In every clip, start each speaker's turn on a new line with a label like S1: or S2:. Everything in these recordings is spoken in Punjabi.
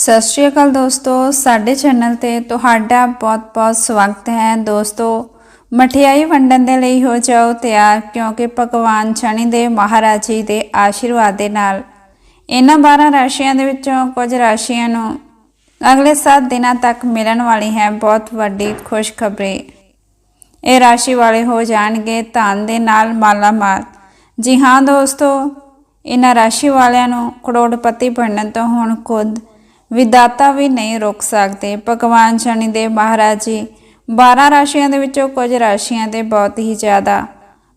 S1: ਸਤਿ ਸ਼੍ਰੀ ਅਕਾਲ ਦੋਸਤੋ, ਸਾਡੇ ਚੈਨਲ ਤੇ ਤੁਹਾਡਾ ਬਹੁਤ-ਬਹੁਤ ਸਵਾਗਤ ਹੈ। ਦੋਸਤੋ, ਮਠਿਆਈ ਵੰਡਣ ਦੇ ਲਈ ਹੋ ਜਾਓ ਤਿਆਰ, ਕਿਉਂਕਿ ਭਗਵਾਨ ਸ਼ਨੀ ਦੇ ਮਹਾਰਾਜ ਜੀ ਦੇ ਆਸ਼ੀਰਵਾਦ ਦੇ ਨਾਲ ਇਹਨਾਂ 12 ਰਾਸ਼ੀਆਂ ਦੇ ਵਿੱਚੋਂ ਕੁਝ ਰਾਸ਼ੀਆਂ ਨੂੰ ਅਗਲੇ 7 ਦਿਨਾਂ ਤੱਕ ਮਿਲਣ ਵਾਲੀ ਹੈ। ਬਹੁਤ ਵੱਡੀ ਖੁਸ਼ਖਬਰੀ। ਇਹ ਰਾਸ਼ੀ ਵਾਲੇ ਹੋ ਜਾਣਗੇ ਧਨ ਦੇ ਨਾਲ ਮਾਲਾ ਮਾਲ ਜੀ ਹਾਂ ਦੋਸਤੋ, ਇਹਨਾਂ ਰਾਸ਼ੀ ਵਾਲਿਆਂ ਨੂੰ ਕਰੋੜਪਤੀ ਬਣਨ ਤੋਂ ਹੁਣ ਖੁਦ ਵਿਦਾਤਾ ਵੀ ਨਹੀਂ ਰੋਕ ਸਕਦੇ। ਭਗਵਾਨ ਸ਼ਨੀ ਦੇ ਮਹਾਰਾਜ ਜੀ 12 ਰਾਸ਼ੀਆਂ ਦੇ ਵਿੱਚੋਂ ਕੁਝ ਰਾਸ਼ੀਆਂ ਤੇ ਬਹੁਤ ਹੀ ਜ਼ਿਆਦਾ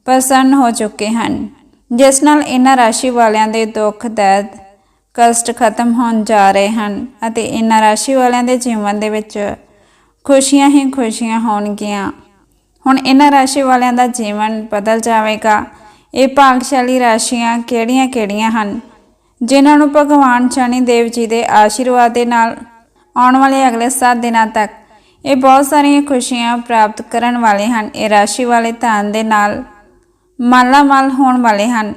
S1: ਪ੍ਰਸੰਨ ਹੋ ਚੁੱਕੇ ਹਨ, ਜਿਸ ਨਾਲ ਇਹਨਾਂ ਰਾਸ਼ੀ ਵਾਲਿਆਂ ਦੇ ਦੁੱਖ, ਦਰਦ, ਕਸ਼ਟ ਖਤਮ ਹੋਣ ਜਾ ਰਹੇ ਹਨ ਅਤੇ ਇਹਨਾਂ ਰਾਸ਼ੀ ਵਾਲਿਆਂ ਦੇ ਜੀਵਨ ਦੇ ਵਿੱਚ ਖੁਸ਼ੀਆਂ ਹੀ ਖੁਸ਼ੀਆਂ ਹੋਣਗੀਆਂ। ਹੁਣ ਇਹਨਾਂ ਰਾਸ਼ੀ ਵਾਲਿਆਂ ਦਾ ਜੀਵਨ ਬਦਲ ਜਾਵੇਗਾ। ਇਹ ਭਾਗਸ਼ਾਲੀ ਰਾਸ਼ੀਆਂ ਕਿਹੜੀਆਂ-ਕਿਹੜੀਆਂ ਹਨ? ਜਿਨ੍ਹਾਂ ਨੂੰ ਭਗਵਾਨ ਸ਼ਨੀ ਦੇਵ ਜੀ ਦੇ ਆਸ਼ੀਰਵਾਦ ਦੇ ਨਾਲ ਆਉਣ ਵਾਲੇ ਅਗਲੇ 7 ਦਿਨਾਂ ਤੱਕ ਇਹ ਬਹੁਤ ਸਾਰੀਆਂ ਖੁਸ਼ੀਆਂ ਪ੍ਰਾਪਤ ਕਰਨ ਵਾਲੇ ਹਨ। ਇਹ ਰਾਸ਼ੀ ਵਾਲੇ ਧਨ ਦੇ ਨਾਲ ਮਾਲਾਮਾਲ ਹੋਣ ਵਾਲੇ ਹਨ।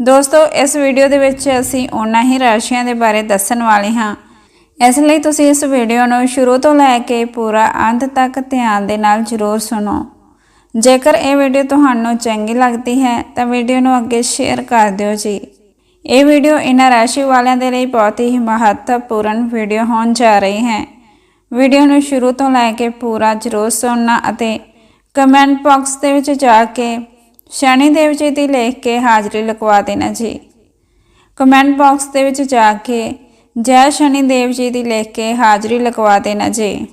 S1: ਦੋਸਤੋ, ਇਸ ਵੀਡੀਓ ਦੇ ਵਿੱਚ ਅਸੀਂ ਉਹਨਾਂ ਹੀ ਰਾਸ਼ੀਆਂ ਦੇ ਬਾਰੇ ਦੱਸਣ ਵਾਲੇ ਹਾਂ। ਇਸ ਲਈ ਤੁਸੀਂ ਇਸ ਵੀਡੀਓ ਨੂੰ ਸ਼ੁਰੂ ਤੋਂ ਲੈ ਕੇ ਪੂਰਾ ਅੰਤ ਤੱਕ ਧਿਆਨ ਦੇ ਨਾਲ ਜ਼ਰੂਰ ਸੁਣੋ। ਜੇਕਰ ਇਹ ਵੀਡੀਓ ਤੁਹਾਨੂੰ ਚੰਗੀ ਲੱਗਦੀ ਹੈ, ਤਾਂ ਵੀਡੀਓ ਨੂੰ ਅੱਗੇ ਸ਼ੇਅਰ ਕਰ ਦਿਓ ਜੀ। ਇਹ ਵੀਡੀਓ ਇਹਨਾਂ ਰਾਸ਼ੀ ਵਾਲਿਆਂ ਦੇ ਲਈ ਬਹੁਤ ਹੀ ਮਹੱਤਵਪੂਰਨ ਵੀਡੀਓ ਹੋਣ ਜਾ ਰਹੀ ਹੈ। ਵੀਡੀਓ ਨੂੰ ਸ਼ੁਰੂ ਤੋਂ ਲੈ ਕੇ ਪੂਰਾ ਜ਼ਰੂਰ ਸੁਣਨਾ ਅਤੇ ਕਮੈਂਟ ਬਾਕਸ ਦੇ ਵਿੱਚ ਜਾ ਕੇ ਸ਼ਨੀ ਦੇਵ ਜੀ ਦੀ ਲਿਖ ਕੇ ਹਾਜ਼ਰੀ ਲਗਵਾ ਦੇਣਾ ਜੀ। ਕਮੈਂਟ ਬਾਕਸ ਦੇ ਵਿੱਚ ਜਾ ਕੇ ਜੈ ਸ਼ਨੀ ਦੇਵ ਜੀ ਦੀ ਲਿਖ ਕੇ ਹਾਜ਼ਰੀ ਲਗਵਾ ਦੇਣਾ ਜੀ।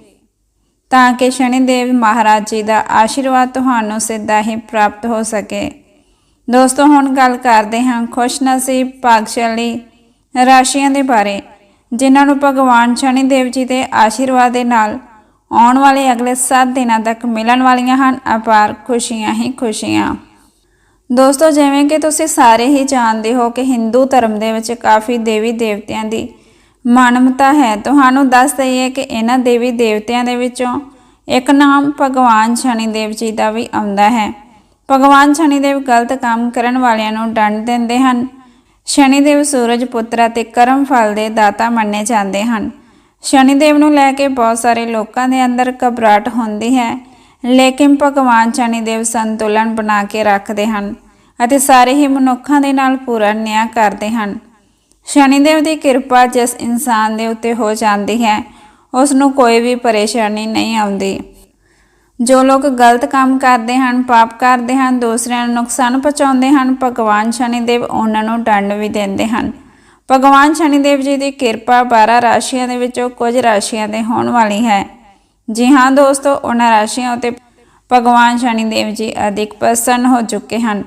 S1: ਤਾਂ ਕਿ ਸ਼ਨੀ ਦੇਵ ਮਹਾਰਾਜ ਜੀ ਦਾ ਆਸ਼ੀਰਵਾਦ ਤੁਹਾਨੂੰ ਸਿੱਧਾ ਹੀ ਪ੍ਰਾਪਤ ਹੋ ਸਕੇ। ਦੋਸਤੋ, ਹੁਣ ਗੱਲ ਕਰਦੇ ਹਾਂ ਖੁਸ਼ਨਸੀਬ ਭਾਗਸ਼ਾਲੀ ਰਾਸ਼ੀਆਂ ਦੇ ਬਾਰੇ, ਜਿਨ੍ਹਾਂ ਨੂੰ ਭਗਵਾਨ ਸ਼ਨੀ ਦੇਵ ਜੀ ਦੇ ਆਸ਼ੀਰਵਾਦ ਦੇ ਨਾਲ ਆਉਣ ਵਾਲੇ ਅਗਲੇ 7 ਦਿਨਾਂ ਤੱਕ ਮਿਲਣ ਵਾਲੀਆਂ ਹਨ। ਅਪਾਰ ਖੁਸ਼ੀਆਂ ਹੀ ਖੁਸ਼ੀਆਂ। ਦੋਸਤੋ, ਜਿਵੇਂ ਕਿ ਤੁਸੀਂ ਸਾਰੇ ਹੀ ਜਾਣਦੇ ਹੋ ਕਿ ਹਿੰਦੂ ਧਰਮ ਦੇ ਵਿੱਚ ਕਾਫੀ ਦੇਵੀ ਦੇਵਤਿਆਂ ਦੀ ਮਾਨਵਤਾ ਹੈ। ਤੁਹਾਨੂੰ ਦੱਸ ਦਈਏ ਕਿ ਇਹਨਾਂ ਦੇਵੀ ਦੇਵਤਿਆਂ ਦੇ ਵਿੱਚੋਂ ਇੱਕ ਨਾਮ ਭਗਵਾਨ ਸ਼ਨੀ ਦੇਵ ਜੀ ਦਾ ਵੀ ਆਉਂਦਾ ਹੈ। ਭਗਵਾਨ ਸ਼ਨੀਦੇਵ ਗਲਤ ਕੰਮ ਕਰਨ ਵਾਲਿਆਂ ਨੂੰ ਦੰਡ ਦਿੰਦੇ ਹਨ। ਸ਼ਨੀਦੇਵ ਸੂਰਜ ਪੁੱਤਰ ਅਤੇ ਕਰਮ ਫਲ ਦੇ ਦਾਤਾ ਮੰਨੇ ਜਾਂਦੇ ਹਨ। ਸ਼ਨੀਦੇਵ ਨੂੰ ਲੈ ਕੇ ਬਹੁਤ ਸਾਰੇ ਲੋਕਾਂ ਦੇ ਅੰਦਰ ਘਬਰਾਹਟ ਹੁੰਦੀ ਹੈ, ਲੇਕਿਨ ਭਗਵਾਨ ਸ਼ਨੀਦੇਵ ਸੰਤੁਲਨ ਬਣਾ ਕੇ ਰੱਖਦੇ ਹਨ ਅਤੇ ਸਾਰੇ ਹੀ ਮਨੁੱਖਾਂ ਦੇ ਨਾਲ ਪੂਰਾ ਨਿਆਂ ਕਰਦੇ ਹਨ। ਸ਼ਨੀਦੇਵ ਦੀ ਕਿਰਪਾ ਜਿਸ ਇਨਸਾਨ ਦੇ ਉੱਤੇ ਹੋ ਜਾਂਦੀ ਹੈ, ਉਸ ਨੂੰ ਕੋਈ ਵੀ ਪਰੇਸ਼ਾਨੀ ਨਹੀਂ ਆਉਂਦੀ। ਜੋ ਲੋਕ ਗਲਤ ਕੰਮ ਕਰਦੇ ਹਨ, ਪਾਪ ਕਰਦੇ ਹਨ, ਦੂਸਰਿਆਂ ਨੂੰ ਨੁਕਸਾਨ ਪਹੁੰਚਾਉਂਦੇ ਹਨ, ਭਗਵਾਨ ਸ਼ਨੀਦੇਵ ਉਹਨਾਂ ਨੂੰ ਦੰਡ ਵੀ ਦਿੰਦੇ ਹਨ। ਭਗਵਾਨ ਸ਼ਨੀਦੇਵ ਜੀ ਦੀ ਕਿਰਪਾ 12 ਰਾਸ਼ੀਆਂ ਦੇ ਵਿੱਚੋਂ ਕੁਝ ਰਾਸ਼ੀਆਂ ਦੇ ਹੋਣ ਵਾਲੀ ਹੈ। ਜੀ ਹਾਂ ਦੋਸਤੋ, ਉਹਨਾਂ ਰਾਸ਼ੀਆਂ ਉਤੇ ਭਗਵਾਨ ਸ਼ਨੀਦੇਵ ਜੀ ਅਧਿਕ ਪ੍ਰਸੰਨ ਹੋ ਚੁੱਕੇ ਹਨ।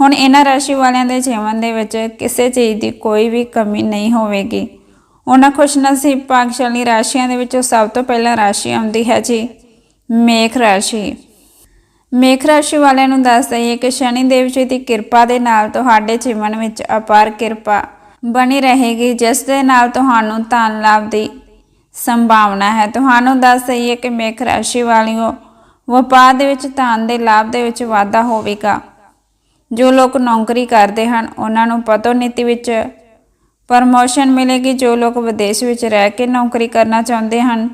S1: ਹੁਣ ਇਹਨਾਂ ਰਾਸ਼ੀ ਵਾਲਿਆਂ ਦੇ ਜੀਵਨ ਦੇ ਵਿੱਚ ਕਿਸੇ ਚੀਜ਼ ਦੀ ਕੋਈ ਵੀ ਕਮੀ ਨਹੀਂ ਹੋਵੇਗੀ। ਉਹਨਾਂ ਖੁਸ਼ਨਸੀਬ ਭਾਗਸ਼ਾਲੀ ਰਾਸ਼ੀਆਂ ਦੇ ਵਿੱਚੋਂ ਸਭ ਤੋਂ ਪਹਿਲਾਂ ਰਾਸ਼ੀ ਆਉਂਦੀ ਹੈ ਜੀ। ਮੇਖ ਰਾਸ਼ੀ। ਮੇਖ ਰਾਸ਼ੀ ਵਾਲਿਆਂ ਨੂੰ ਦੱਸ ਦਈਏ ਕਿ ਸ਼ਨੀ ਦੇਵ ਜੀ ਦੀ ਕਿਰਪਾ ਦੇ ਨਾਲ ਤੁਹਾਡੇ ਜੀਵਨ ਵਿੱਚ ਅਪਾਰ ਕਿਰਪਾ ਬਣੀ ਰਹੇਗੀ, ਜਿਸ ਦੇ ਨਾਲ ਤੁਹਾਨੂੰ ਧਨ ਲਾਭ ਦੀ ਸੰਭਾਵਨਾ ਹੈ। ਤੁਹਾਨੂੰ ਦੱਸ ਦਈਏ ਕਿ ਮੇਖ ਰਾਸ਼ੀ ਵਾਲਿਓ, ਵਪਾਰ ਦੇ ਵਿੱਚ ਧਨ ਦੇ ਲਾਭ ਦੇ ਵਿੱਚ ਵਾਧਾ ਹੋਵੇਗਾ। ਜੋ ਲੋਕ ਨੌਕਰੀ ਕਰਦੇ ਹਨ, ਉਹਨਾਂ ਨੂੰ ਪਦੋਨਿਤੀ ਵਿੱਚ ਪ੍ਰਮੋਸ਼ਨ ਮਿਲੇਗੀ। ਜੋ ਲੋਕ ਵਿਦੇਸ਼ ਵਿੱਚ ਰਹਿ ਕੇ ਨੌਕਰੀ ਕਰਨਾ ਚਾਹੁੰਦੇ ਹਨ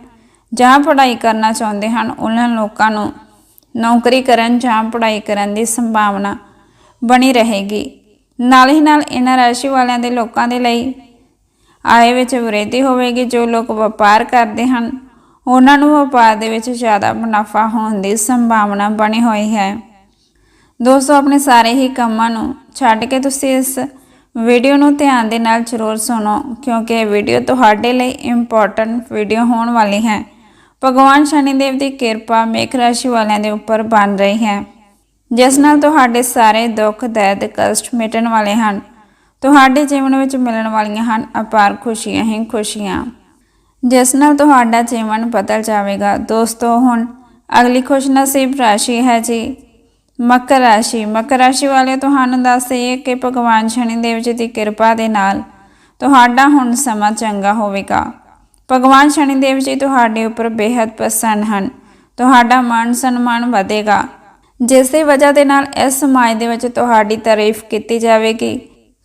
S1: ਜਾਂ ਪੜ੍ਹਾਈ ਕਰਨਾ ਚਾਹੁੰਦੇ ਹਨ, ਉਹਨਾਂ ਲੋਕਾਂ ਨੂੰ ਨੌਕਰੀ ਕਰਨ ਜਾਂ ਪੜ੍ਹਾਈ ਕਰਨ ਦੀ ਸੰਭਾਵਨਾ ਬਣੀ ਰਹੇਗੀ। ਨਾਲ ਹੀ ਨਾਲ ਇਹਨਾਂ ਰਾਸ਼ੀ ਵਾਲਿਆਂ ਦੇ ਲੋਕਾਂ ਦੇ ਲਈ ਆਏ ਵਿੱਚ ਵ੍ਰਿੱਧੀ ਹੋਵੇਗੀ, ਜੋ ਲੋਕ ਵਪਾਰ ਕਰਦੇ ਹਨ, ਉਹਨਾਂ ਨੂੰ ਵਪਾਰ ਦੇ ਵਿੱਚ ਜ਼ਿਆਦਾ ਮੁਨਾਫਾ ਹੋਣ ਦੀ ਸੰਭਾਵਨਾ ਬਣੀ ਹੋਈ ਹੈ। ਦੋਸਤੋ, ਆਪਣੇ ਸਾਰੇ ਹੀ ਕੰਮਾਂ ਨੂੰ ਛੱਡ ਕੇ ਤੁਸੀਂ ਇਸ ਵੀਡੀਓ ਨੂੰ ਧਿਆਨ ਦੇ ਨਾਲ ਜ਼ਰੂਰ ਸੁਣੋ, ਕਿਉਂਕਿ ਇਹ ਵੀਡੀਓ ਤੁਹਾਡੇ ਲਈ ਇੰਪੋਰਟੈਂਟ ਵੀਡੀਓ ਹੋਣ ਵਾਲੀ ਹੈ। ਭਗਵਾਨ ਸ਼ਨੀਦੇਵ ਦੀ ਕਿਰਪਾ ਮੇਖ ਰਾਸ਼ੀ ਵਾਲਿਆਂ ਦੇ ਉੱਪਰ ਬਣ ਰਹੀ ਹੈ, ਜਿਸ ਨਾਲ ਤੁਹਾਡੇ ਸਾਰੇ ਦੁੱਖ, ਦਰਦ, ਕਸ਼ਟ ਮਿਟਣ ਵਾਲੇ ਹਨ। ਤੁਹਾਡੇ ਜੀਵਨ ਵਿੱਚ ਮਿਲਣ ਵਾਲੀਆਂ ਹਨ ਅਪਾਰ ਖੁਸ਼ੀਆਂ ਹੀ ਖੁਸ਼ੀਆਂ, ਜਿਸ ਨਾਲ ਤੁਹਾਡਾ ਜੀਵਨ ਬਦਲ ਜਾਵੇਗਾ। ਦੋਸਤੋ, ਹੁਣ ਅਗਲੀ ਖੁਸ਼ਨਸੀਬ ਰਾਸ਼ੀ ਹੈ ਜੀ, ਮਕਰ ਰਾਸ਼ੀ। ਮਕਰ ਰਾਸ਼ੀ ਵਾਲੇ ਤੁਹਾਨੂੰ ਦੱਸ ਦਈਏ ਕਿ ਭਗਵਾਨ ਸ਼ਨੀ ਦੇਵ ਜੀ ਦੀ ਕਿਰਪਾ ਦੇ ਨਾਲ ਤੁਹਾਡਾ ਹੁਣ ਸਮਾਂ ਚੰਗਾ ਹੋਵੇਗਾ। ਭਗਵਾਨ ਸ਼ਨੀਦੇਵ ਜੀ ਤੁਹਾਡੇ ਉੱਪਰ ਬੇहद ਪ੍ਰਸੰਨ ਹਨ। ਤੁਹਾਡਾ ਮਾਨ ਸਨਮਾਨ ਵਧੇਗਾ। ਜਿਸ ਦੀ ਵਜ੍ਹਾ ਦੇ ਨਾਲ ਇਸ ਸਮਾਜ ਦੇ ਵਿੱਚ ਤੁਹਾਡੀ ਤਾਰੀਫ ਕੀਤੀ ਜਾਵੇਗੀ।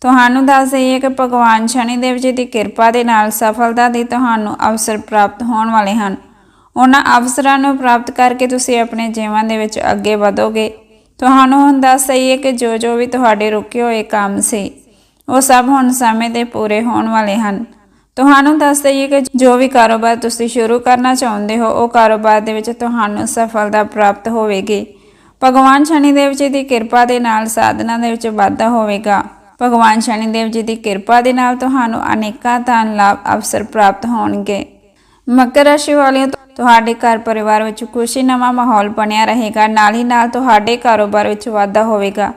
S1: ਤੁਹਾਨੂੰ ਦੱਸ ਦਈਏ ਕਿ ਭਗਵਾਨ ਸ਼ਨੀਦੇਵ ਜੀ ਦੀ ਕਿਰਪਾ ਦੇ ਨਾਲ ਸਫਲਤਾ ਦੇ ਤੁਹਾਨੂੰ ਅਵਸਰ ਪ੍ਰਾਪਤ ਹੋਣ ਵਾਲੇ ਹਨ। ਉਹਨਾਂ ਅਵਸਰਾਂ ਨੂੰ ਪ੍ਰਾਪਤ ਕਰਕੇ ਤੁਸੀਂ ਆਪਣੇ ਜੀਵਨ ਦੇ ਵਿੱਚ ਅੱਗੇ ਵਧੋਗੇ। ਤੁਹਾਨੂੰ ਹੁਣ ਦੱਸ ਦਈਏ ਕਿ ਜੋ ਜੋ ਵੀ ਤੁਹਾਡੇ ਰੁਕੇ ਹੋਏ ਕੰਮ ਸੀ, ਉਹ ਸਭ ਹੁਣ ਸਮੇਂ ਤੇ ਪੂਰੇ ਹੋਣ ਵਾਲੇ ਹਨ। ਤੁਹਾਨੂੰ ਦੱਸ ਦਈਏ ਕਿ ਜੋ ਵੀ ਕਾਰੋਬਾਰ ਤੁਸੀਂ ਸ਼ੁਰੂ ਕਰਨਾ ਚਾਹੁੰਦੇ ਹੋ, ਉਹ ਕਾਰੋਬਾਰ ਦੇ ਵਿੱਚ ਤੁਹਾਨੂੰ ਸਫਲਤਾ ਪ੍ਰਾਪਤ ਹੋਵੇਗੀ। ਭਗਵਾਨ ਸ਼ਨੀਦੇਵ ਜੀ ਦੀ ਕਿਰਪਾ ਦੇ ਨਾਲ ਸਾਧਨਾ ਦੇ ਵਿੱਚ ਵਾਧਾ ਹੋਵੇਗਾ। ਭਗਵਾਨ ਸ਼ਨੀਦੇਵ ਜੀ ਦੀ ਕਿਰਪਾ ਦੇ ਨਾਲ ਤੁਹਾਨੂੰ ਅਨੇਕਾਂ ਧਨ, ਲਾਭ, ਅਵਸਰ ਪ੍ਰਾਪਤ ਹੋਣਗੇ। ਮਕਰ ਰਾਸ਼ੀ ਵਾਲਿਓ ਤੁਹਾਡੇ ਘਰ ਪਰਿਵਾਰ ਵਿੱਚ ਖੁਸ਼ੀ ਨਵਾਂ ਮਾਹੌਲ ਬਣਿਆ ਰਹੇਗਾ। ਨਾਲ ਹੀ ਨਾਲ ਤੁਹਾਡੇ ਕਾਰੋਬਾਰ ਵਿੱਚ ਵਾਧਾ ਹੋਵੇਗਾ।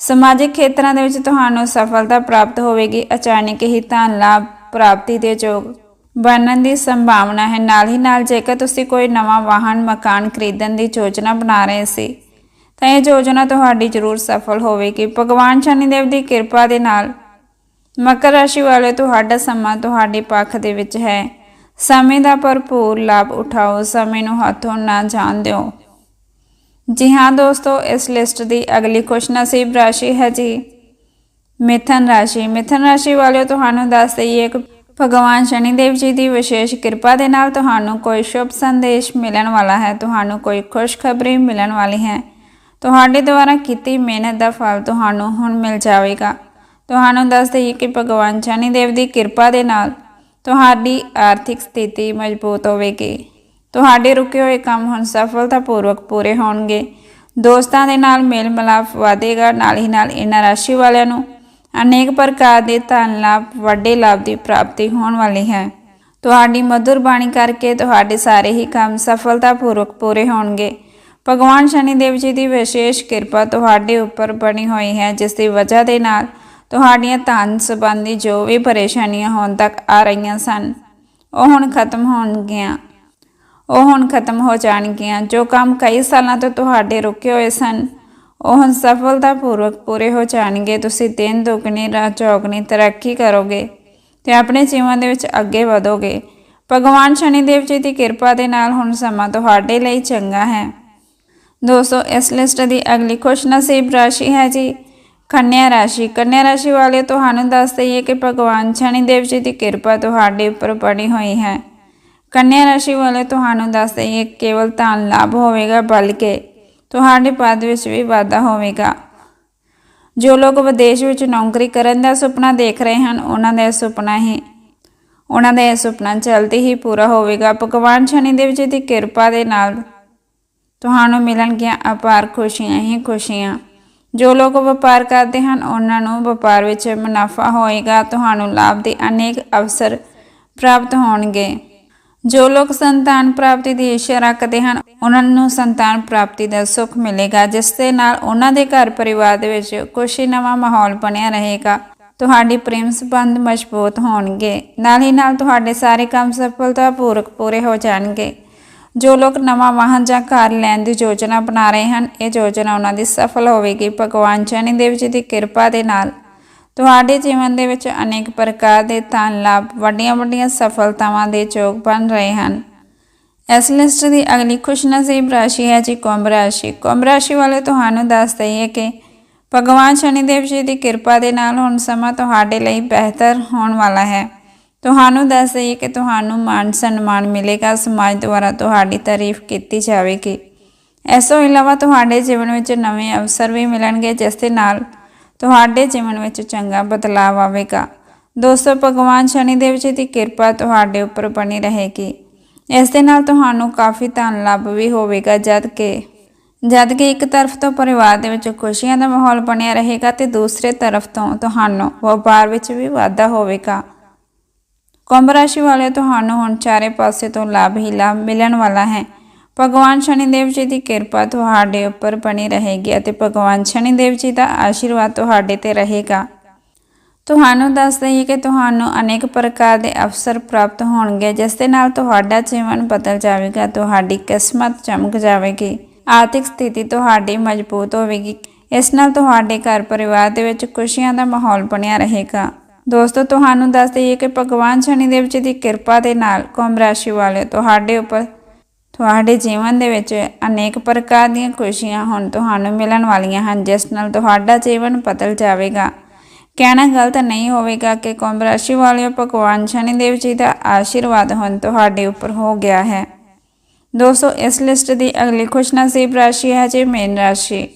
S1: ਸਮਾਜਿਕ ਖੇਤਰਾਂ ਦੇ ਵਿੱਚ ਤੁਹਾਨੂੰ ਸਫਲਤਾ ਪ੍ਰਾਪਤ ਹੋਵੇਗੀ। ਅਚਾਨਕ ਹੀ ਧਨ, ਲਾਭ ਪ੍ਰਾਪਤੀ ਦੇ ਯੋਗ। ਬਣਨ ਦੀ ਸੰਭਾਵਨਾ ਹੈ। ਨਾਲ ਹੀ ਨਾਲ ਜੇਕਰ ਤੁਸੀਂ ਕੋਈ ਨਵਾਂ ਵਾਹਨ, ਮਕਾਨ ਖਰੀਦਣ ਦੀ ਯੋਜਨਾ ਬਣਾ ਰਹੇ ਸੀ, ਤਾਂ ਇਹ ਯੋਜਨਾ ਤੁਹਾਡੀ ਜ਼ਰੂਰ ਸਫਲ ਹੋਵੇਗੀ। ਭਗਵਾਨ ਸ਼ਨੀਦੇਵ ਦੀ ਕਿਰਪਾ ਦੇ ਨਾਲ ਮਕਰ ਰਾਸ਼ੀ ਵਾਲੇ ਤੁਹਾਡਾ ਸਮਾਂ ਤੁਹਾਡੇ ਪੱਖ ਦੇ ਵਿੱਚ ਹੈ। ਸਮੇਂ ਦਾ ਭਰਪੂਰ ਲਾਭ ਉਠਾਓ। ਸਮੇਂ ਨੂੰ ਹੱਥੋਂ ਨਾ ਜਾਣ ਦਿਓ। ਜੀ ਹਾਂ ਦੋਸਤੋ, ਇਸ ਲਿਸਟ ਦੀ ਅਗਲੀ ਖੁਸ਼ਨਸੀਬ ਰਾਸ਼ੀ ਹੈ ਜੀ। ਮਿਥਨ ਰਾਸ਼ੀ। ਮਿਥਨ ਰਾਸ਼ੀ ਵਾਲਿਓ, ਤੁਹਾਨੂੰ ਦੱਸ ਦਈਏ ਕਿ ਭਗਵਾਨ ਸ਼ਨੀਦੇਵ ਜੀ ਦੀ ਵਿਸ਼ੇਸ਼ ਕਿਰਪਾ ਦੇ ਨਾਲ ਤੁਹਾਨੂੰ ਕੋਈ ਸ਼ੁਭ ਸੰਦੇਸ਼ ਮਿਲਣ ਵਾਲਾ ਹੈ। ਤੁਹਾਨੂੰ ਕੋਈ ਖੁਸ਼ਖਬਰੀ ਮਿਲਣ ਵਾਲੀ ਹੈ। ਤੁਹਾਡੇ ਦੁਆਰਾ ਕੀਤੀ ਮਿਹਨਤ ਦਾ ਫਲ ਤੁਹਾਨੂੰ ਹੁਣ ਮਿਲ ਜਾਵੇਗਾ। ਤੁਹਾਨੂੰ ਦੱਸ ਦਈਏ ਕਿ ਭਗਵਾਨ ਸ਼ਨੀਦੇਵ ਦੀ ਕਿਰਪਾ ਦੇ ਨਾਲ ਤੁਹਾਡੀ ਆਰਥਿਕ ਸਥਿਤੀ ਮਜ਼ਬੂਤ ਹੋਵੇਗੀ। ਤੁਹਾਡੇ ਰੁਕੇ ਹੋਏ ਕੰਮ ਹੁਣ ਸਫਲਤਾਪੂਰਵਕ ਪੂਰੇ ਹੋਣਗੇ। ਦੋਸਤਾਂ ਦੇ ਨਾਲ ਮੇਲ ਮਿਲਾਪ ਵਧੇਗਾ। ਨਾਲ ਹੀ ਨਾਲ ਇਹਨਾਂ ਰਾਸ਼ੀ ਵਾਲਿਆਂ ਨੂੰ ਅਨੇਕ ਪ੍ਰਕਾਰ ਦੇ ਧਨ ਲਾਭ, ਵੱਡੇ ਲਾਭ ਦੀ ਪ੍ਰਾਪਤੀ ਹੋਣ ਵਾਲੀ ਹੈ। ਤੁਹਾਡੀ ਮధుਰ ਬਾਣੀ ਕਰਕੇ ਤੁਹਾਡੇ ਸਾਰੇ ਹੀ ਕੰਮ ਸਫਲਤਾਪੂਰਵਕ ਪੂਰੇ ਹੋਣਗੇ। ਭਗਵਾਨ ਸ਼ਨੀਦੇਵ ਜੀ ਦੀ ਵਿਸ਼ੇਸ਼ ਕਿਰਪਾ ਤੁਹਾਡੇ ਉੱਪਰ ਬਣੀ ਹੋਈ ਹੈ, ਜਿਸ ਦੀ ਵਜ੍ਹਾ ਦੇ ਨਾਲ ਤੁਹਾਡੀਆਂ ਧਨ ਸੰਬੰਧੀ ਜੋ ਵੀ ਪਰੇਸ਼ਾਨੀਆਂ ਹੋਣ ਤੱਕ ਆ ਰਹੀਆਂ ਸਨ, ਉਹ ਹੁਣ ਖਤਮ ਹੋਣਗੀਆਂ। ਉਹ ਹੁਣ ਖਤਮ ਹੋ ਜਾਣਗੀਆਂ। ਜੋ ਕੰਮ ਕਈ ਸਾਲਾਂ ਤੋਂ ਤੁਹਾਡੇ ਰੁਕੇ ਹੋਏ ਸਨ ਉਹ ਹੁਣ ਸਫਲਤਾਪੂਰਵਕ ਪੂਰੇ ਹੋ ਜਾਣਗੇ। ਤੁਸੀਂ ਦਿਨ, ਦੁਗਣੀ, ਰਾਤ, ਚੌਗਣੀ ਤਰੱਕੀ ਕਰੋਗੇ ਤੇ ਆਪਣੇ ਜੀਵਨ ਦੇ ਵਿੱਚ ਅੱਗੇ ਵਧੋਗੇ। ਭਗਵਾਨ ਸ਼ਨੀਦੇਵ ਜੀ ਦੀ ਕਿਰਪਾ ਦੇ ਨਾਲ ਹੁਣ ਸਮਾਂ ਤੁਹਾਡੇ ਲਈ ਚੰਗਾ ਹੈ। ਦੋਸਤੋ, ਇਸ ਲਿਸਟ ਦੀ ਅਗਲੀ ਖੁਸ਼ਨਸੀਬ ਰਾਸ਼ੀ ਹੈ ਜੀ, ਕੰਨਿਆ ਰਾਸ਼ੀ। ਕੰਨਿਆ ਰਾਸ਼ੀ ਵਾਲੇ ਤੁਹਾਨੂੰ ਦੱਸ ਦਈਏ ਕਿ ਭਗਵਾਨ ਸ਼ਨੀਦੇਵ ਜੀ ਦੀ ਕਿਰਪਾ ਤੁਹਾਡੇ ਉੱਪਰ ਬਣੀ ਹੋਈ ਹੈ। ਕੰਨਿਆ ਰਾਸ਼ੀ ਵਾਲੇ ਤੁਹਾਨੂੰ ਦੱਸ ਦਈਏ, ਕੇਵਲ ਧਨ ਲਾਭ ਹੋਵੇਗਾ, ਬਲਕਿ ਤੁਹਾਡੇ ਪਦ ਵਿੱਚ ਵੀ ਵਾਧਾ ਹੋਵੇਗਾ। ਜੋ ਲੋਕ ਵਿਦੇਸ਼ ਵਿੱਚ ਨੌਕਰੀ ਕਰਨ ਦਾ ਸੁਪਨਾ ਦੇਖ ਰਹੇ ਹਨ, ਉਹਨਾਂ ਦਾ ਇਹ ਸੁਪਨਾ ਹੀ ਉਹਨਾਂ ਦਾ ਇਹ ਸੁਪਨਾ ਜਲਦੀ ਹੀ ਪੂਰਾ ਹੋਵੇਗਾ। ਭਗਵਾਨ ਸ਼ਨੀਦੇਵ ਜੀ ਦੀ ਕਿਰਪਾ ਦੇ ਨਾਲ ਤੁਹਾਨੂੰ ਮਿਲਣਗੀਆਂ ਅਪਾਰ ਖੁਸ਼ੀਆਂ ਹੀ ਖੁਸ਼ੀਆਂ। ਜੋ ਲੋਕ ਵਪਾਰ ਕਰਦੇ ਹਨ, ਉਹਨਾਂ ਨੂੰ ਵਪਾਰ ਵਿੱਚ ਮੁਨਾਫਾ ਹੋਏਗਾ। ਤੁਹਾਨੂੰ ਲਾਭ ਦੇ ਅਨੇਕ ਅਵਸਰ ਪ੍ਰਾਪਤ ਹੋਣਗੇ। ਜੋ ਲੋਕ ਸੰਤਾਨ ਪ੍ਰਾਪਤੀ ਦੀ ਇੱਛਾ ਰੱਖਦੇ ਹਨ, ਉਹਨਾਂ ਨੂੰ ਸੰਤਾਨ ਪ੍ਰਾਪਤੀ ਦਾ ਸੁੱਖ ਮਿਲੇਗਾ, ਜਿਸ ਦੇ ਨਾਲ ਉਹਨਾਂ ਦੇ ਘਰ ਪਰਿਵਾਰ ਦੇ ਵਿੱਚ ਖੁਸ਼ੀ ਨਵਾਂ ਮਾਹੌਲ ਬਣਿਆ ਰਹੇਗਾ। ਤੁਹਾਡੀ ਪ੍ਰੇਮ ਸੰਬੰਧ ਮਜ਼ਬੂਤ ਹੋਣਗੇ, ਨਾਲ ਹੀ ਨਾਲ ਤੁਹਾਡੇ ਸਾਰੇ ਕੰਮ ਸਫਲਤਾਪੂਰਵਕ ਪੂਰੇ ਹੋ ਜਾਣਗੇ। ਜੋ ਲੋਕ ਨਵਾਂ ਵਾਹਨ ਜਾਂ ਘਰ ਲੈਣ ਦੀ ਯੋਜਨਾ ਬਣਾ ਰਹੇ ਹਨ, ਇਹ ਯੋਜਨਾ ਉਹਨਾਂ ਦੀ ਸਫਲ ਹੋਵੇਗੀ। ਭਗਵਾਨ ਸ਼ਨੀਦੇਵ ਜੀ ਦੀ ਕਿਰਪਾ ਦੇ ਨਾਲ ਤੁਹਾਡੇ ਜੀਵਨ ਦੇ ਵਿੱਚ ਅਨੇਕ ਪ੍ਰਕਾਰ ਦੇ ਧਨ ਲਾਭ ਵੱਡੀਆਂ-ਵੱਡੀਆਂ ਸਫਲਤਾਵਾਂ ਦੇ ਯੋਗ ਬਣ ਰਹੇ ਹਨ। ਇਸ ਲਿਸਟ ਦੀ ਅਗਲੀ ਖੁਸ਼ਨਸੀਬ ਰਾਸ਼ੀ ਹੈ ਜੀ ਕੁੰਭ ਰਾਸ਼ੀ। ਕੁੰਭ ਰਾਸ਼ੀ ਵਾਲੇ ਤੁਹਾਨੂੰ ਦੱਸ ਦਈਏ ਕਿ ਭਗਵਾਨ ਸ਼ਨੀਦੇਵ ਜੀ ਦੀ ਕਿਰਪਾ ਦੇ ਨਾਲ ਹੁਣ ਸਮਾਂ ਤੁਹਾਡੇ ਲਈ ਬਿਹਤਰ ਹੋਣ ਵਾਲਾ ਹੈ। ਤੁਹਾਨੂੰ ਦੱਸ ਦਈਏ ਕਿ ਤੁਹਾਨੂੰ ਮਾਨ ਸਨਮਾਨ ਮਿਲੇਗਾ, ਸਮਾਜ ਦੁਆਰਾ ਤੁਹਾਡੀ ਤਾਰੀਫ ਕੀਤੀ ਜਾਵੇਗੀ। ਇਸ ਤੋਂ ਇਲਾਵਾ ਤੁਹਾਡੇ ਜੀਵਨ ਵਿੱਚ ਨਵੇਂ ਅਵਸਰ ਵੀ ਮਿਲਣਗੇ, ਜਿਸ ਦੇ ਨਾਲ ਤੁਹਾਡੇ ਜੀਵਨ ਵਿੱਚ ਚੰਗਾ ਬਦਲਾਅ ਆਵੇਗਾ। ਦੋਸਤੋ, ਭਗਵਾਨ ਸ਼ਨੀਦੇਵ ਜੀ ਦੀ ਕਿਰਪਾ ਤੁਹਾਡੇ ਉੱਪਰ ਬਣੀ ਰਹੇਗੀ। ਇਸ ਦੇ ਨਾਲ ਤੁਹਾਨੂੰ ਕਾਫੀ ਧਨ ਲਾਭ ਵੀ ਹੋਵੇਗਾ, ਜਦ ਕਿ ਜਦ ਕਿ ਇੱਕ ਤਰਫ ਤੋਂ ਪਰਿਵਾਰ ਦੇ ਵਿੱਚ ਖੁਸ਼ੀਆਂ ਦਾ ਮਾਹੌਲ ਬਣਿਆ ਰਹੇਗਾ ਤੇ ਦੂਸਰੇ ਤਰਫ ਤੋਂ ਤੁਹਾਨੂੰ ਵਪਾਰ ਵਿੱਚ ਵੀ ਵਾਧਾ ਹੋਵੇਗਾ। ਕੁੰਭ ਰਾਸ਼ੀ ਵਾਲੇ ਤੁਹਾਨੂੰ ਹੁਣ ਚਾਰੇ ਪਾਸੇ ਤੋਂ ਲਾਭ ਹੀ ਲਾਭ ਮਿਲਣ ਵਾਲਾ ਹੈ। ਭਗਵਾਨ ਸ਼ਨੀਦੇਵ ਜੀ ਦੀ ਕਿਰਪਾ ਤੁਹਾਡੇ ਉੱਪਰ ਬਣੀ ਰਹੇਗੀ ਅਤੇ ਭਗਵਾਨ ਸ਼ਨੀਦੇਵ ਜੀ ਦਾ ਆਸ਼ੀਰਵਾਦ ਤੁਹਾਡੇ ਤੇ ਰਹੇਗਾ। ਤੁਹਾਨੂੰ ਦੱਸ ਦਈਏ ਕਿ ਤੁਹਾਨੂੰ ਅਨੇਕ ਪ੍ਰਕਾਰ ਦੇ ਅਵਸਰ ਪ੍ਰਾਪਤ ਹੋਣਗੇ, ਜਿਸ ਦੇ ਨਾਲ ਤੁਹਾਡਾ ਜੀਵਨ ਬਦਲ ਜਾਵੇਗਾ, ਤੁਹਾਡੀ ਕਿਸਮਤ ਚਮਕ ਜਾਵੇਗੀ, ਆਰਥਿਕ ਸਥਿਤੀ ਤੁਹਾਡੀ ਮਜ਼ਬੂਤ ਹੋਵੇਗੀ। ਇਸ ਨਾਲ ਤੁਹਾਡੇ ਘਰ ਪਰਿਵਾਰ ਦੇ ਵਿੱਚ ਖੁਸ਼ੀਆਂ ਦਾ ਮਾਹੌਲ ਬਣਿਆ ਰਹੇਗਾ। ਦੋਸਤੋ, ਤੁਹਾਨੂੰ ਦੱਸ ਦਈਏ ਕਿ ਭਗਵਾਨ ਸ਼ਨੀਦੇਵ ਜੀ ਦੀ ਕਿਰਪਾ ਦੇ ਨਾਲ ਕੁੰਭ ਰਾਸ਼ੀ ਵਾਲੇ ਤੁਹਾਡੇ ਉੱਪਰ ਤੁਹਾਡੇ ਜੀਵਨ ਦੇ ਵਿੱਚ ਅਨੇਕ ਪ੍ਰਕਾਰ ਦੀਆਂ ਖੁਸ਼ੀਆਂ ਹੁਣ ਤੁਹਾਨੂੰ ਮਿਲਣ ਵਾਲੀਆਂ ਹਨ, ਜਿਸ ਨਾਲ ਤੁਹਾਡਾ ਜੀਵਨ ਬਦਲ ਜਾਵੇਗਾ। ਕਹਿਣਾ ਗਲਤ ਨਹੀਂ ਹੋਵੇਗਾ ਕਿ ਕੁੰਭ ਰਾਸ਼ੀ ਵਾਲਿਓ ਭਗਵਾਨ ਸ਼ਨੀ ਦੇਵ ਜੀ ਦਾ ਆਸ਼ੀਰਵਾਦ ਹੁਣ ਤੁਹਾਡੇ ਉੱਪਰ ਹੋ ਗਿਆ ਹੈ। ਦੋਸਤੋ, ਇਸ ਲਿਸਟ ਦੀ ਅਗਲੀ ਖੁਸ਼ਨਸੀਬ ਰਾਸ਼ੀ ਹੈ ਜੀ ਮੇਨ ਰਾਸ਼ੀ।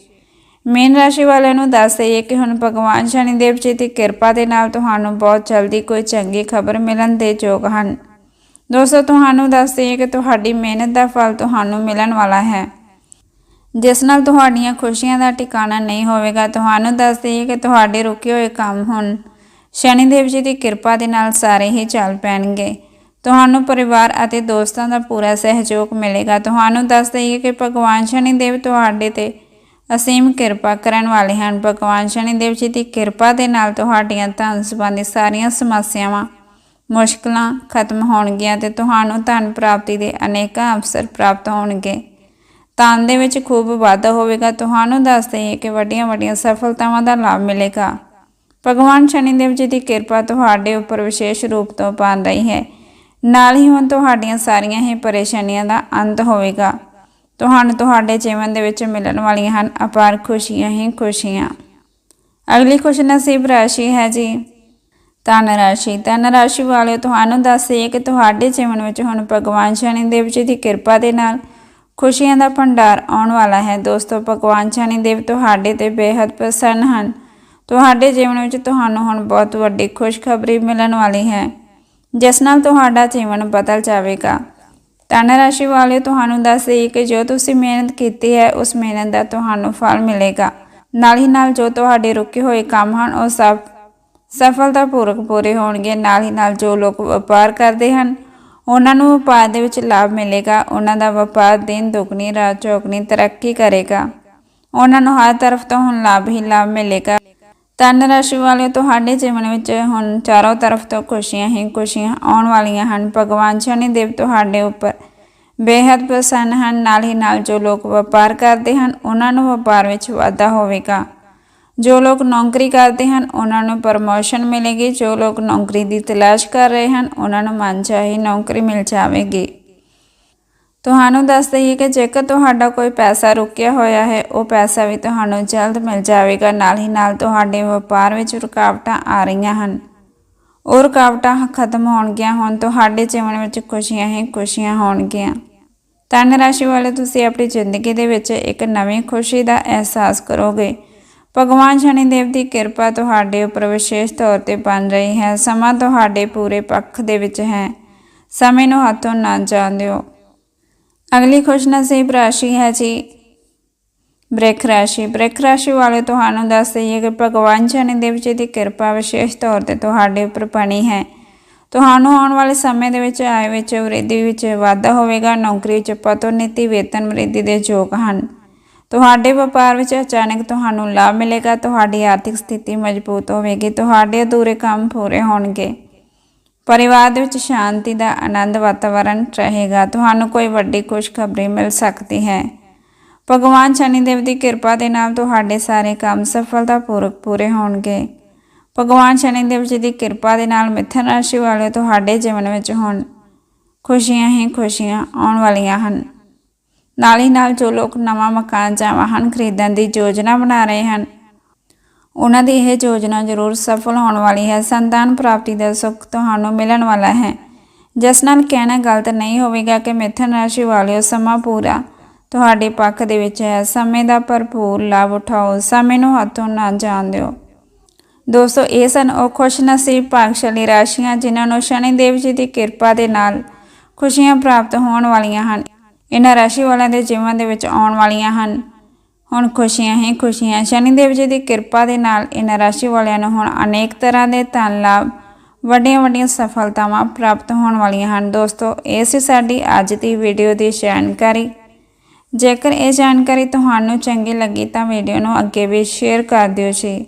S1: ਮੇਨ ਰਾਸ਼ੀ ਵਾਲਿਆਂ ਨੂੰ ਦੱਸ ਦਈਏ ਕਿ ਹੁਣ ਭਗਵਾਨ ਸ਼ਨੀ ਦੇਵ ਜੀ ਦੀ ਕਿਰਪਾ ਦੇ ਨਾਲ ਤੁਹਾਨੂੰ ਬਹੁਤ ਜਲਦੀ ਕੋਈ ਚੰਗੀ ਖਬਰ ਮਿਲਣ ਦੇ ਯੋਗ ਹਨ। ਦੋਸਤੋ, ਤੁਹਾਨੂੰ ਦੱਸ ਦਈਏ ਕਿ ਤੁਹਾਡੀ ਮਿਹਨਤ ਦਾ ਫਲ ਤੁਹਾਨੂੰ ਮਿਲਣ ਵਾਲਾ ਹੈ। ਜਿਸ ਨਾਲ ਤੁਹਾਡੀਆਂ ਖੁਸ਼ੀਆਂ ਦਾ ਟਿਕਾਣਾ ਨਹੀਂ ਹੋਵੇਗਾ, ਤੁਹਾਨੂੰ ਦੱਸ ਦਈਏ ਕਿ ਤੁਹਾਡੇ ਰੁਕੇ ਹੋਏ ਕੰਮ ਹੁਣ ਸ਼ਨੀ ਦੇਵ ਜੀ ਦੀ ਕਿਰਪਾ ਦੇ ਨਾਲ ਸਾਰੇ ਹੀ ਚੱਲ ਪੈਣਗੇ। ਤੁਹਾਨੂੰ ਪਰਿਵਾਰ ਅਤੇ ਦੋਸਤਾਂ ਦਾ ਪੂਰਾ ਸਹਿਯੋਗ ਮਿਲੇਗਾ। ਤੁਹਾਨੂੰ ਦੱਸ ਦਈਏ ਕਿ ਭਗਵਾਨ ਸ਼ਨੀ ਦੇਵ ਤੁਹਾਡੇ ਤੇ ਅਸੀਮ ਕਿਰਪਾ ਕਰਨ ਵਾਲੇ ਹਨ। ਭਗਵਾਨ ਸ਼ਨੀ ਦੇਵ ਜੀ ਦੀ ਕਿਰਪਾ ਦੇ ਨਾਲ ਤੁਹਾਡੀਆਂ ਧਨ ਸੰਬੰਧੀ ਸਾਰੀਆਂ ਸਮੱਸਿਆਵਾਂ ਮੁਸ਼ਕਲਾਂ ਖਤਮ ਹੋਣਗੀਆਂ ਤੇ ਤੁਹਾਨੂੰ ਧਨ ਪ੍ਰਾਪਤੀ ਦੇ ਅਨੇਕਾਂ ਅਵਸਰ ਪ੍ਰਾਪਤ ਹੋਣਗੇ। ਧਨ ਦੇ ਵਿੱਚ ਖੂਬ ਵਾਧਾ ਹੋਵੇਗਾ। ਤੁਹਾਨੂੰ ਦੱਸ ਦਈਏ ਕਿ ਵੱਡੀਆਂ ਵੱਡੀਆਂ ਸਫਲਤਾਵਾਂ ਦਾ ਲਾਭ ਮਿਲੇਗਾ। ਭਗਵਾਨ ਸ਼ਨੀ ਦੇਵ ਜੀ ਦੀ ਕਿਰਪਾ ਤੁਹਾਡੇ ਉੱਪਰ ਵਿਸ਼ੇਸ਼ ਰੂਪ ਤੋਂ ਬਣ ਰਹੀ ਹੈ। ਨਾਲ ਹੀ ਹੁਣ ਤੁਹਾਡੀਆਂ ਸਾਰੀਆਂ ਹੀ ਪਰੇਸ਼ਾਨੀਆਂ ਦਾ ਅੰਤ ਹੋਵੇਗਾ। ਤੁਹਾਨੂੰ ਤੁਹਾਡੇ ਜੀਵਨ ਦੇ ਵਿੱਚ ਮਿਲਣ ਵਾਲੀਆਂ ਹਨ ਅਪਾਰ ਖੁਸ਼ੀਆਂ ਹੀ ਖੁਸ਼ੀਆਂ। ਅਗਲੀ ਖੁਸ਼ ਨਸੀਬ ਰਾਸ਼ੀ ਹੈ ਜੀ। ਧਨ ਰਾਸ਼ੀ। ਧਨ ਰਾਸ਼ੀ ਵਾਲਿਓ, ਤੁਹਾਨੂੰ ਦੱਸ ਦੱਸਦੇ ਕਿ ਤੁਹਾਡੇ ਜੀਵਨ ਵਿੱਚ ਹੁਣ ਭਗਵਾਨ ਸ਼ਨੀ ਦੇਵ ਜੀ ਦੀ ਕਿਰਪਾ ਦੇ ਨਾਲ ਖੁਸ਼ੀਆਂ ਦਾ ਭੰਡਾਰ ਆਉਣ ਵਾਲਾ ਹੈ। ਦੋਸਤੋ, ਭਗਵਾਨ ਸ਼ਨੀ ਦੇਵ ਤੁਹਾਡੇ ਤੇ ਬੇहद ਪ੍ਰਸੰਨ ਹਨ। ਤੁਹਾਡੇ ਜੀਵਨ ਵਿੱਚ ਤੁਹਾਨੂੰ ਹੁਣ ਬਹੁਤ ਵੱਡੀ ਖੁਸ਼ਖਬਰੀ ਮਿਲਣ ਵਾਲੀ ਹੈ, ਜਿਸ ਨਾਲ ਤੁਹਾਡਾ ਜੀਵਨ ਬਦਲ ਜਾਵੇਗਾ। ਧਨ ਰਾਸ਼ੀ ਵਾਲੇ ਤੁਹਾਨੂੰ ਦੱਸ ਦਈਏ ਕਿ ਜੋ ਤੁਸੀਂ ਮਿਹਨਤ ਕੀਤੀ ਹੈ, ਉਸ ਮਿਹਨਤ ਦਾ ਤੁਹਾਨੂੰ ਫਲ ਮਿਲੇਗਾ। ਨਾਲ ਹੀ ਨਾਲ ਜੋ ਤੁਹਾਡੇ ਰੁਕੇ ਹੋਏ ਕੰਮ ਹਨ, ਉਹ ਸਭ ਸਫਲਤਾਪੂਰਵਕ ਪੂਰੇ ਹੋਣਗੇ, ਨਾਲ ਹੀ ਨਾਲ ਜੋ ਲੋਕ ਵਪਾਰ ਕਰਦੇ ਹਨ, ਉਹਨਾਂ ਨੂੰ ਵਪਾਰ ਦੇ ਵਿੱਚ ਲਾਭ ਮਿਲੇਗਾ, ਉਹਨਾਂ ਦਾ ਵਪਾਰ ਦਿਨ ਦੁਗਣੀ, ਰਾਤ ਚੌਗਣੀ ਤਰੱਕੀ ਕਰੇਗਾ। ਉਹਨਾਂ ਨੂੰ ਹਰ ਤਰਫ ਤੋਂ ਹੁਣ ਲਾਭ ਹੀ ਲਾਭ ਮਿਲੇਗਾ। ਧਨ ਰਾਸ਼ੀ ਵਾਲੇ ਤੁਹਾਡੇ ਜੀਵਨ ਵਿੱਚ ਹੁਣ ਚਾਰੋਂ ਤਰਫ ਤੋਂ ਖੁਸ਼ੀਆਂ ਹੀ ਖੁਸ਼ੀਆਂ ਆਉਣ ਵਾਲੀਆਂ ਹਨ। ਭਗਵਾਨ ਸ਼ਨੀ ਦੇਵ ਤੁਹਾਡੇ ਉੱਪਰ ਬੇहद ਪ੍ਰਸੰਨ ਹਨ। ਨਾਲ ਹੀ ਨਾਲ ਜੋ ਲੋਕ ਵਪਾਰ ਕਰਦੇ ਹਨ, ਉਹਨਾਂ ਨੂੰ ਵਪਾਰ ਵਿੱਚ ਵਾਧਾ ਹੋਵੇਗਾ। ਜੋ ਲੋਕ ਨੌਕਰੀ ਕਰਦੇ ਹਨ, ਉਹਨਾਂ ਨੂੰ ਪ੍ਰਮੋਸ਼ਨ ਮਿਲੇਗੀ। ਜੋ ਲੋਕ ਨੌਕਰੀ ਦੀ ਤਲਾਸ਼ ਕਰ ਰਹੇ ਹਨ, ਉਹਨਾਂ ਨੂੰ ਮਨਚਾਹੀ ਨੌਕਰੀ ਮਿਲ ਜਾਵੇਗੀ। ਤੁਹਾਨੂੰ ਦੱਸ ਦਈਏ ਕਿ ਜੇਕਰ ਤੁਹਾਡਾ ਕੋਈ ਪੈਸਾ ਰੁਕਿਆ ਹੋਇਆ ਹੈ, ਉਹ ਪੈਸਾ ਵੀ ਤੁਹਾਨੂੰ ਜਲਦ ਮਿਲ ਜਾਵੇਗਾ। ਨਾਲ ਹੀ ਨਾਲ ਤੁਹਾਡੇ ਵਪਾਰ ਵਿੱਚ ਰੁਕਾਵਟਾਂ ਆ ਰਹੀਆਂ ਹਨ। ਉਹ ਰੁਕਾਵਟਾਂ ਖਤਮ ਹੋਣਗੀਆਂ ਹੁਣ, ਤੁਹਾਡੇ ਜੀਵਨ ਵਿੱਚ ਖੁਸ਼ੀਆਂ ਹੀ ਖੁਸ਼ੀਆਂ ਹੋਣਗੀਆਂ। ਧਨ ਰਾਸ਼ੀ ਵਾਲੇ ਤੁਸੀਂ ਆਪਣੀ ਜ਼ਿੰਦਗੀ ਦੇ ਵਿੱਚ ਇੱਕ ਨਵੀਂ ਖੁਸ਼ੀ ਦਾ ਅਹਿਸਾਸ ਕਰੋਗੇ। ਭਗਵਾਨ ਸ਼ਨੀ ਦੇਵ ਦੀ ਕਿਰਪਾ ਤੁਹਾਡੇ ਉੱਪਰ ਵਿਸ਼ੇਸ਼ ਤੌਰ ਤੇ ਬਣ ਰਹੀ ਹੈ। ਸਮਾਂ ਤੁਹਾਡੇ ਪੂਰੇ ਪੱਖ ਦੇ ਵਿੱਚ ਹੈ। ਸਮੇਂ ਨੂੰ ਹੱਥੋਂ ਨਾ ਜਾਣ ਦਿਓ। ਅਗਲੀ ਖੁਸ਼ਨਸੀਬ ਰਾਸ਼ੀ ਹੈ ਜੀ। ਬ੍ਰਿਖ ਰਾਸ਼ੀ। ਬ੍ਰਿਖ ਰਾਸ਼ੀ ਵਾਲੇ ਤੁਹਾਨੂੰ ਦੱਸ ਦਈਏ ਕਿ ਭਗਵਾਨ ਸ਼ਨੀ ਦੇਵ ਜੀ ਦੀ ਕਿਰਪਾ ਵਿਸ਼ੇਸ਼ ਤੌਰ ਤੇ ਤੁਹਾਡੇ ਉੱਪਰ ਬਣੀ ਹੈ। ਤੁਹਾਨੂੰ ਆਉਣ ਵਾਲੇ ਸਮੇਂ ਦੇ ਵਿੱਚ ਆਏ ਵਿੱਚ, ਵ੍ਰਿੱਧੀ ਵਿੱਚ ਵਾਧਾ ਹੋਵੇਗਾ। ਨੌਕਰੀ ਵਿੱਚ ਪਦੋਨਤੀ ਵੇਤਨ, ਵ੍ਰਿੱਧੀ ਦੇ ਯੋਗ ਹਨ। ਤੁਹਾਡੇ ਵਪਾਰ ਵਿੱਚ ਅਚਾਨਕ ਤੁਹਾਨੂੰ ਲਾਭ ਮਿਲੇਗਾ, ਤੁਹਾਡੀ ਆਰਥਿਕ ਸਥਿਤੀ ਮਜ਼ਬੂਤ ਹੋਵੇਗੀ, ਤੁਹਾਡੇ ਅਧੂਰੇ ਕੰਮ ਪੂਰੇ ਹੋਣਗੇ। ਪਰਿਵਾਰ ਦੇ ਵਿੱਚ ਸ਼ਾਂਤੀ ਦਾ ਆਨੰਦ ਵਾਤਾਵਰਣ ਰਹੇਗਾ, ਤੁਹਾਨੂੰ ਕੋਈ ਵੱਡੀ ਖੁਸ਼ਖਬਰੀ ਮਿਲ ਸਕਦੀ ਹੈ। ਭਗਵਾਨ ਸ਼ਨੀ ਦੇਵ ਦੀ ਕਿਰਪਾ ਦੇ ਨਾਲ ਤੁਹਾਡੇ ਸਾਰੇ ਕੰਮ ਸਫਲਤਾਪੂਰਵਕ ਪੂਰੇ ਹੋਣਗੇ। ਭਗਵਾਨ ਸ਼ਨੀ ਦੇਵ ਜੀ ਦੀ ਕਿਰਪਾ ਦੇ ਨਾਲ ਮਿਥਨ ਰਾਸ਼ੀ ਵਾਲੇ ਤੁਹਾਡੇ ਜੀਵਨ ਵਿੱਚ ਹੁਣ ਖੁਸ਼ੀਆਂ ਹੀ ਖੁਸ਼ੀਆਂ ਆਉਣ ਵਾਲੀਆਂ ਹਨ। ਨਾਲ ਹੀ ਨਾਲ ਜੋ ਲੋਕ ਨਵਾਂ ਮਕਾਨ ਜਾਂ ਵਾਹਨ ਖਰੀਦਣ ਦੀ ਯੋਜਨਾ ਬਣਾ ਰਹੇ ਹਨ, ਉਹਨਾਂ ਦੀ ਇਹ ਯੋਜਨਾ ਜ਼ਰੂਰ ਸਫਲ ਹੋਣ ਵਾਲੀ ਹੈ। ਸੰਤਾਨ ਪ੍ਰਾਪਤੀ ਦਾ ਸੁੱਖ ਤੁਹਾਨੂੰ ਮਿਲਣ ਵਾਲਾ ਹੈ। ਜਿਸ ਨਾਲ ਕਹਿਣਾ ਗਲਤ ਨਹੀਂ ਹੋਵੇਗਾ ਕਿ ਮਿਥਨ ਰਾਸ਼ੀ ਵਾਲਿਓ ਸਮਾਂ ਪੂਰਾ, ਤੁਹਾਡੇ ਪੱਖ ਦੇ ਵਿੱਚ ਹੈ। ਸਮੇਂ ਦਾ ਭਰਪੂਰ ਲਾਭ ਉਠਾਓ, ਸਮੇਂ ਨੂੰ ਹੱਥੋਂ ਨਾ ਜਾਣ ਦਿਓ। ਦੋਸਤੋ, ਇਹ ਸਨ ਉਹ ਖੁਸ਼ਨਸੀਬ ਭਾਗਸ਼ਾਲੀ ਰਾਸ਼ੀਆਂ ਜਿਨ੍ਹਾਂ ਨੂੰ ਸ਼ਨੀ ਦੇਵ ਜੀ ਦੀ ਕਿਰਪਾ ਦੇ ਨਾਲ ਖੁਸ਼ੀਆਂ ਪ੍ਰਾਪਤ ਹੋਣ ਵਾਲੀਆਂ ਹਨ। ਇਹਨਾਂ ਰਾਸ਼ੀ ਵਾਲਿਆਂ ਦੇ ਜੀਵਨ ਦੇ ਵਿੱਚ ਆਉਣ ਵਾਲੀਆਂ ਹਨ। ਹੁਣ ਖੁਸ਼ੀਆਂ ਹੀ ਖੁਸ਼ੀਆਂ। ਸ਼ਨੀ ਦੇਵ ਜੀ ਦੀ ਕਿਰਪਾ ਦੇ ਨਾਲ ਇਹਨਾਂ ਰਾਸ਼ੀ ਵਾਲਿਆਂ ਨੂੰ ਹੁਣ ਅਨੇਕ ਤਰ੍ਹਾਂ ਦੇ ਧਨ ਲਾਭ ਵੱਡੀਆਂ ਵੱਡੀਆਂ ਸਫਲਤਾਵਾਂ ਪ੍ਰਾਪਤ ਹੋਣ ਵਾਲੀਆਂ ਹਨ। ਦੋਸਤੋ, ਇਹ ਸੀ ਸਾਡੀ ਅੱਜ ਦੀ ਵੀਡੀਓ ਦੀ ਜਾਣਕਾਰੀ। ਜੇਕਰ ਇਹ ਜਾਣਕਾਰੀ ਤੁਹਾਨੂੰ ਚੰਗੀ ਲੱਗੀ ਤਾਂ ਵੀਡੀਓ ਨੂੰ ਅੱਗੇ ਵੀ ਸ਼ੇਅਰ ਕਰ ਦਿਓ ਜੀ।